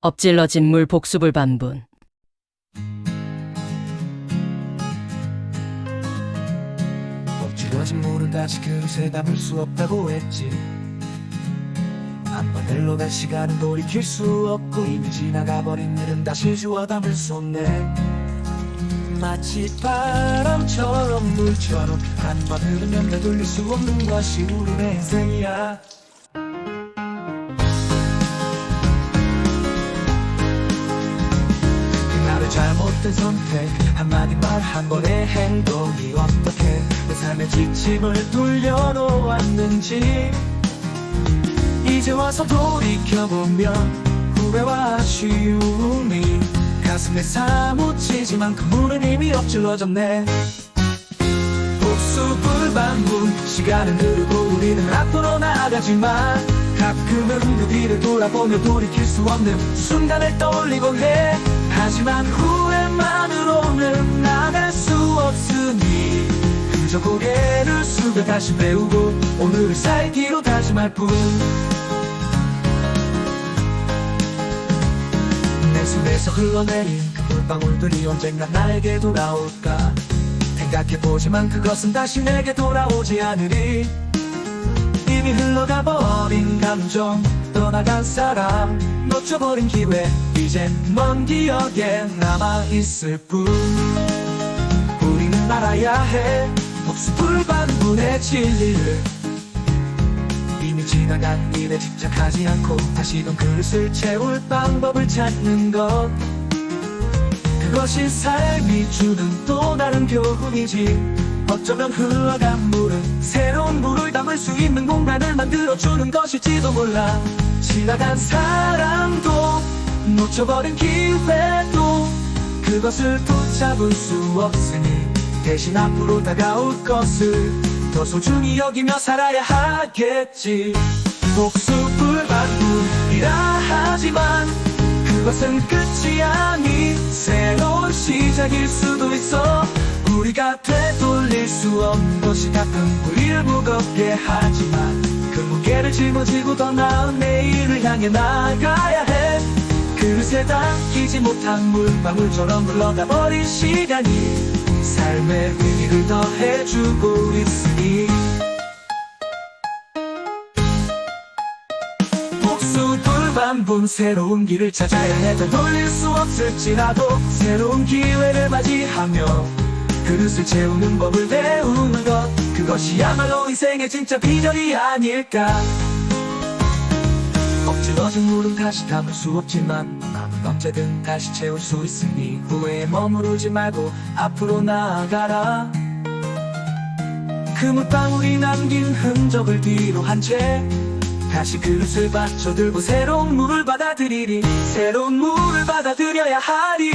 엎질러진 물 복수불 반분. 엎질러진 물은 다시 그릇에 담을 수 없다고 했지. 한번 흘러간 시간은 돌이킬 수 없고 이미 지나가버린 일은 다시 주워 담을 수 없네. 마치 바람처럼 물처럼 한 번 흐르면 되돌릴 수 없는 것이 우리 의 인생이야 잘못된 선택? 한마디 말 한 번의 행동이 어떻게 내 삶의 지침을 돌려놓았는지. 이제 와서 돌이켜보면 후회와 아쉬움이 가슴에 사무치지만 그 물은 이미 엎질러졌네. 복수 불반분 시간은 흐르고 우리는 앞으로 나아가지만 가끔은 그 뒤를 돌아보며 돌이킬 수 없는 순간을 떠올리곤 해. 하지만 후회만으로는 나갈 수 없으니 그저 고개를 숙여 다시 배우고 오늘을 살기로 다짐할 뿐. 내 손에서 흘러내린 그 물방울들이 언젠가 나에게 돌아올까? 생각해보지만 그것은 다시 내게 돌아오지 않으리 이미 흘러가 버린 감정. 떠나간 사람 놓쳐버린 기회. 이젠 먼 기억에 남아있을 뿐. 우리는 알아야 해. 복수불반분의 진리를. 이미 지나간 일에 집착하지 않고 다시금 그릇을 채울 방법을 찾는 것. 그것이 삶이 주는 또 다른 교훈이지 어쩌면 흘러간 물은 새로운 물을 담을 수 있는 공간을 만들어주는 것일지도 몰라. 지나간 사랑도 놓쳐버린 기회도 그것을 붙잡을 수 없으니 대신 앞으로 다가올 것을 더 소중히 여기며 살아야 하겠지. 복수불반분이라 하지만 그것은 끝이 아닌 새로운 시작일 수도 있어 우리가 되돌릴 수 없는 것이 가끔 우리를 무겁게 하지만 그 무게를 짊어지고 더 나은 내일을 향해 나가야 해. 그릇에 담기지 못한 물방울처럼 흘러가 버린 시간이 삶의 의미를 더해주고 있으니. 복수 불반분 새로운 길을 찾아야 해. 되돌릴 수 없을지라도 새로운 기회를 맞이하며 그릇을 채우는 법을 배우는 것. 그것이야말로 인생의 진짜 비결이 아닐까. 엎질러진 물은 다시 담을 수 없지만 마음은 언제든 다시 채울 수 있으니 후회에 머무르지 말고 앞으로 나아가라. 그 물방울이 남긴 흔적을 뒤로 한 채 다시 그릇을 받쳐 들고 새로운 물을 받아들이리. 새로운 물을 받아들여야 하리